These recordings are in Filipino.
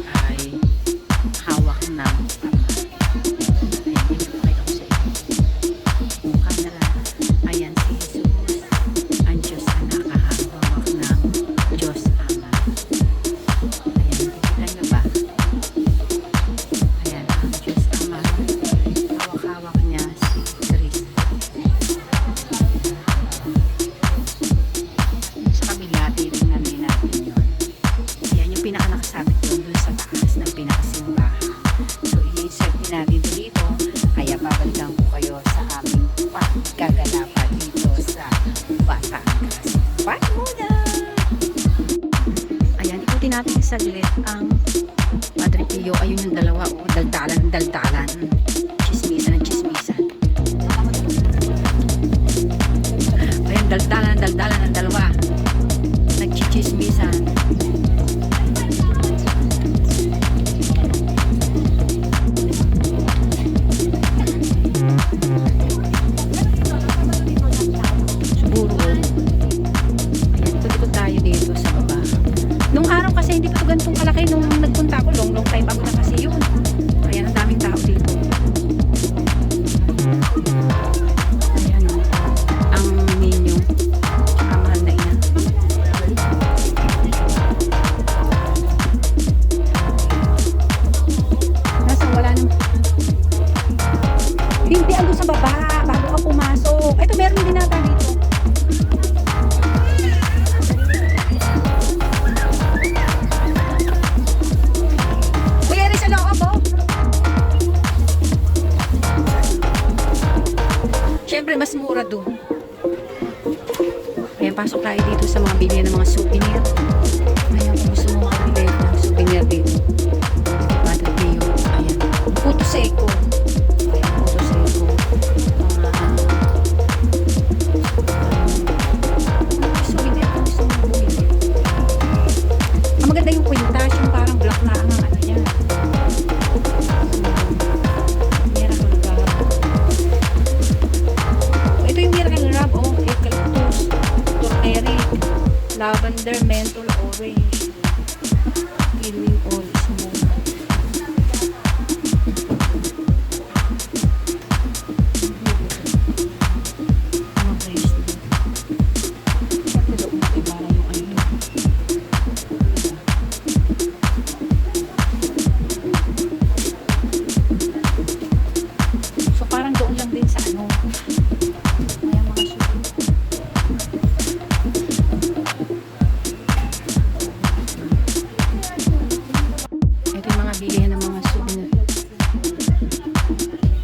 I Pasok tayo dito sa mga bilihan ng mga souvenir.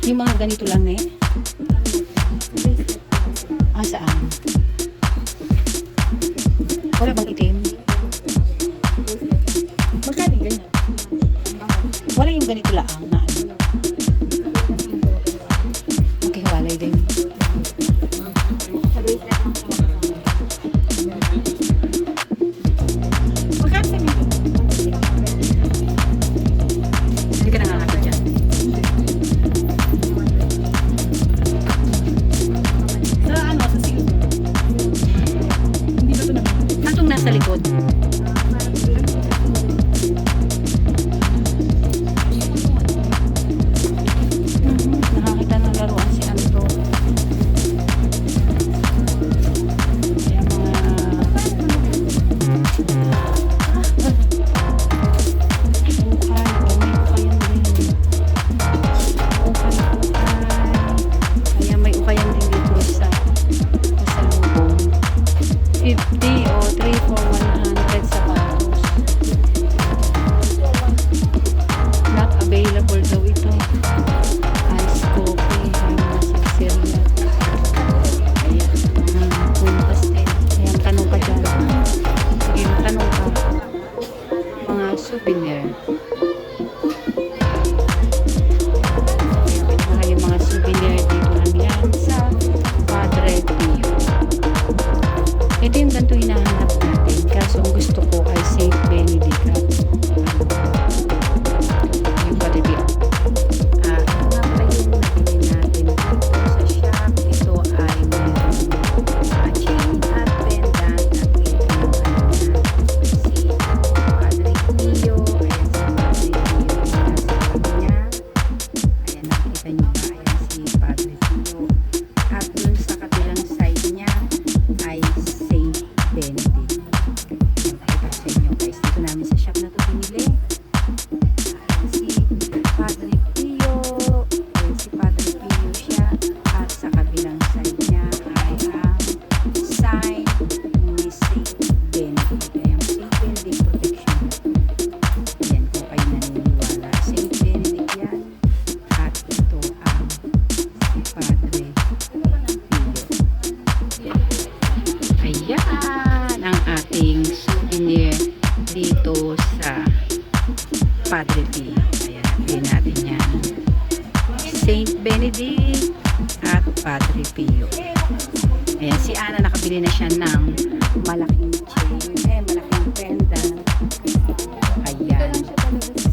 Yung mga ganito lang na. sempre Benedita. Thank you.